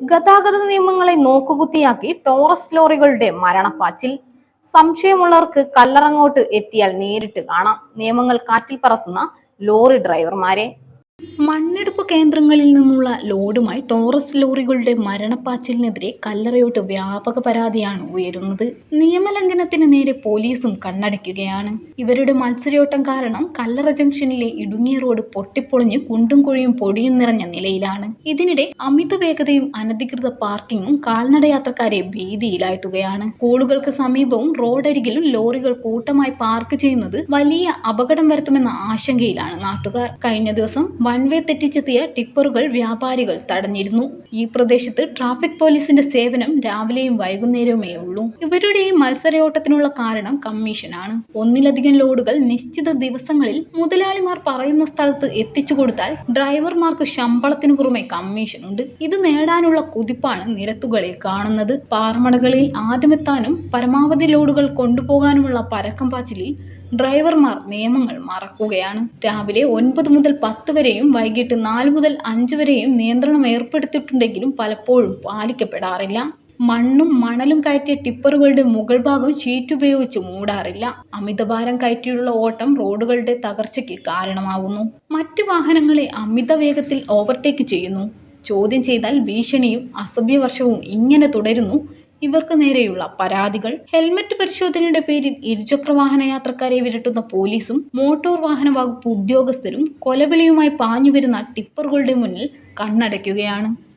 ഗതാഗത നിയമങ്ങളെ നോക്കുകുത്തിയാക്കി ടോറസ് ലോറികളുടെ മരണപ്പാച്ചിൽ. സംശയമുള്ളവർക്ക് കല്ലറങ്ങോട്ട് എത്തിയാൽ നേരിട്ട് കാണാം. നിയമങ്ങൾ കാറ്റിൽ പറത്തുന്ന ലോറി ഡ്രൈവർമാരെ. മണ്ണെടുപ്പ് കേന്ദ്രങ്ങളിൽ നിന്നുള്ള ലോഡുമായി ടോറസ് ലോറികളുടെ മരണപ്പാച്ചിലിനെതിരെ കല്ലറയോട്ട് വ്യാപക പരാതിയാണ് ഉയരുന്നത്. നിയമലംഘനത്തിന് നേരെ പോലീസും കണ്ണടയ്ക്കുകയാണ്. ഇവരുടെ മത്സരയോട്ടം കാരണം കല്ലറ ജംഗ്ഷനിലെ ഇടുങ്ങിയ റോഡ് പൊട്ടിപ്പൊളിഞ്ഞ് കുണ്ടും കുഴിയും പൊടിയും നിറഞ്ഞ നിലയിലാണ്. ഇതിനിടെ അമിത വേഗതയും അനധികൃത പാർക്കിങ്ങും കാൽനടയാത്രക്കാരെ ഭീതിയിലാഴ്ത്തുകയാണ്. സ്കൂളുകൾക്ക് സമീപവും റോഡരികിലും ലോറികൾ കൂട്ടമായി പാർക്ക് ചെയ്യുന്നത് വലിയ അപകടം വരുത്തുമെന്ന ആശങ്കയിലാണ് നാട്ടുകാർ. കഴിഞ്ഞ ദിവസം വൺ വേ തെറ്റിച്ചെത്തിയ ടിപ്പറുകൾ വ്യാപാരികൾ തടഞ്ഞിരുന്നു. ഈ പ്രദേശത്ത് ട്രാഫിക് പോലീസിന്റെ സേവനം രാവിലെയും വൈകുന്നേരവുമേ ഉള്ളൂ. ഇവരുടെ ഈ മത്സരയോട്ടത്തിനുള്ള കാരണം കമ്മീഷനാണ്. ഒന്നിലധികം ലോഡുകൾ നിശ്ചിത ദിവസങ്ങളിൽ മുതലാളിമാർ പറയുന്ന സ്ഥലത്ത് എത്തിച്ചു കൊടുത്താൽ ഡ്രൈവർമാർക്ക് ശമ്പളത്തിനു പുറമെ കമ്മീഷനുണ്ട് ഇത് നേടാനുള്ള കുതിപ്പാണ് നിരത്തുകളിൽ കാണുന്നത്. പാറമടകളിൽ ആദ്യമെത്താനും പരമാവധി ലോഡുകൾ കൊണ്ടുപോകാനുമുള്ള പരക്കം പാച്ചിലിൽ ഡ്രൈവർമാർ നിയമങ്ങൾ മറക്കുകയാണ്. രാവിലെ ഒൻപത് മുതൽ പത്ത് വരെയും വൈകിട്ട് നാല് മുതൽ അഞ്ച് വരെയും നിയന്ത്രണം ഏർപ്പെടുത്തിയിട്ടുണ്ടെങ്കിലും പലപ്പോഴും പാലിക്കപ്പെടാറില്ല. മണ്ണും മണലും കയറ്റിയ ടിപ്പറുകളുടെ മുകൾ ഭാഗം ഷീറ്റ് ഉപയോഗിച്ച് മൂടാറില്ല. അമിതഭാരം കയറ്റിയുള്ള ഓട്ടം റോഡുകളുടെ തകർച്ചയ്ക്ക് കാരണമാകുന്നു മറ്റു വാഹനങ്ങളെ അമിത വേഗത്തിൽ ഓവർടേക്ക് ചെയ്യുന്നു. ചോദ്യം ചെയ്താൽ ഭീഷണിയും അസഭ്യവർഷവും ഇങ്ങനെ തുടരുന്നു. ഇവർക്ക് നേരെയുള്ള പരാതികൾ. ഹെൽമറ്റ് പരിശോധനയുടെ പേരിൽ ഇരുചക്ര വാഹന യാത്രക്കാരെ വിരട്ടുന്ന പോലീസും മോട്ടോർ വാഹന വകുപ്പ് ഉദ്യോഗസ്ഥരും കൊലവിളിയുമായി പാഞ്ഞുവരുന്ന ടിപ്പറുകളുടെ മുന്നിൽ കണ്ണടയ്ക്കുകയാണ്.